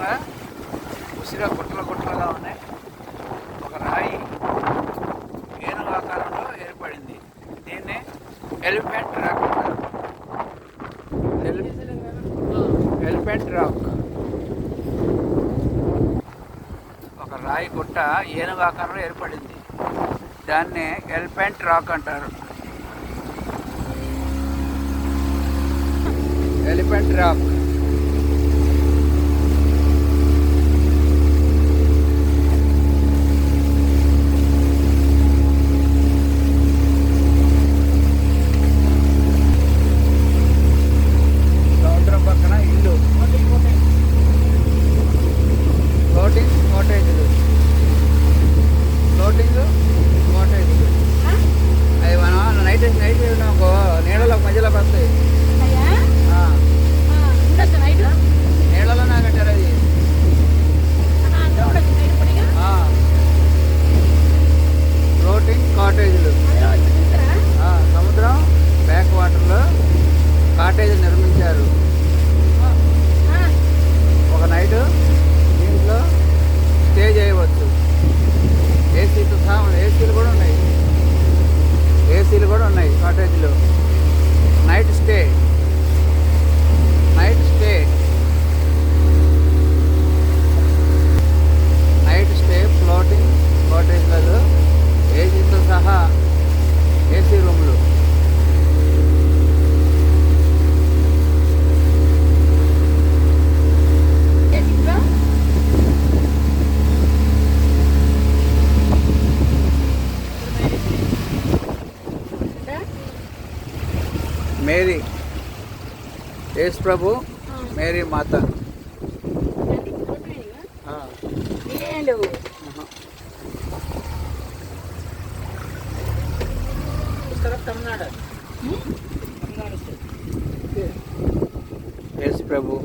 వరుసగా గుట్టలు గుట్టలుగా ఉన్నాయి. ఒక రాయి ఏనుగు ఆకారంలో ఏర్పడింది. దీన్ని ఎలిఫెంట్ రాక్ అంటారు. Elephant rock. ఒక రాయి గుట్ట ఏనుగు ఆకారంలో ఏర్పడింది. దాన్ని ఎలిఫెంట్ రాక్ అంటారు. Elephant rock. కాటేజ్ నిర్మించారు. ఒక నైట్ దీంట్లో స్టే చేయవచ్చు. ఏసీతో సహా ఏసీలు కూడా ఉన్నాయి. ఏసీలు కూడా ఉన్నాయి కాటేజ్లో నైట్ స్టే మేరీ యేసు ప్రభు మేరీ మాత ఆ, ఆహా. తమిళనాడు తమిళనాడు స్టేట్ యేసు ప్రభు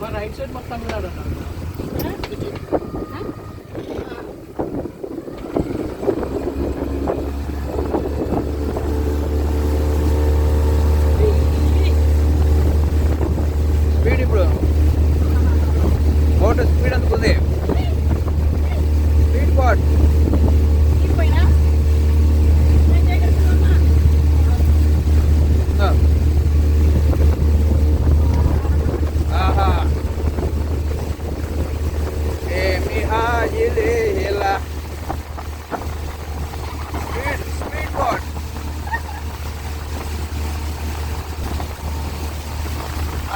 మా రైట్ సైడ్ మొత్తం తమిళనాడు అన్నారు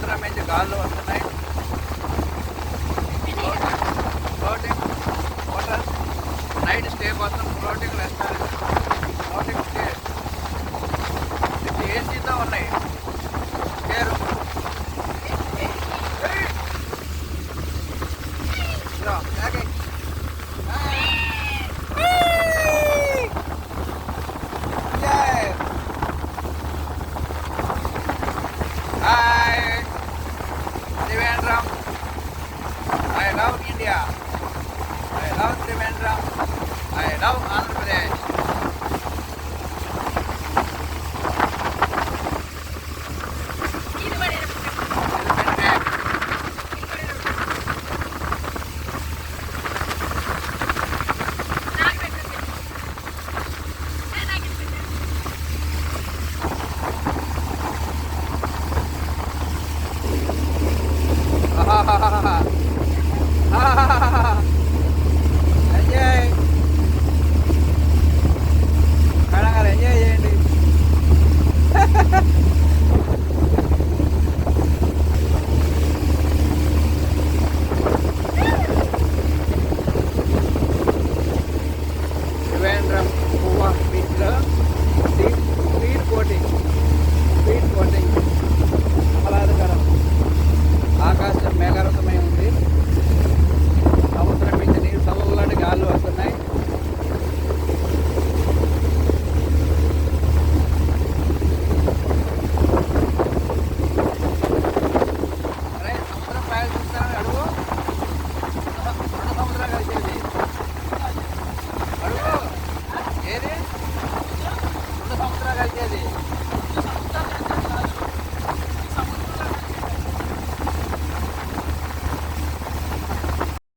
సముద్రం గాల్లో వస్తున్నాయి. ఫ్లోటింగ్ హోటల్ నైట్ స్టే కోసం ఫ్లోటింగ్ రెస్టారెంట్ ఫ్లోటింగ్ స్టే ఇది ఏసీతో ఉన్నాయి. Stay room.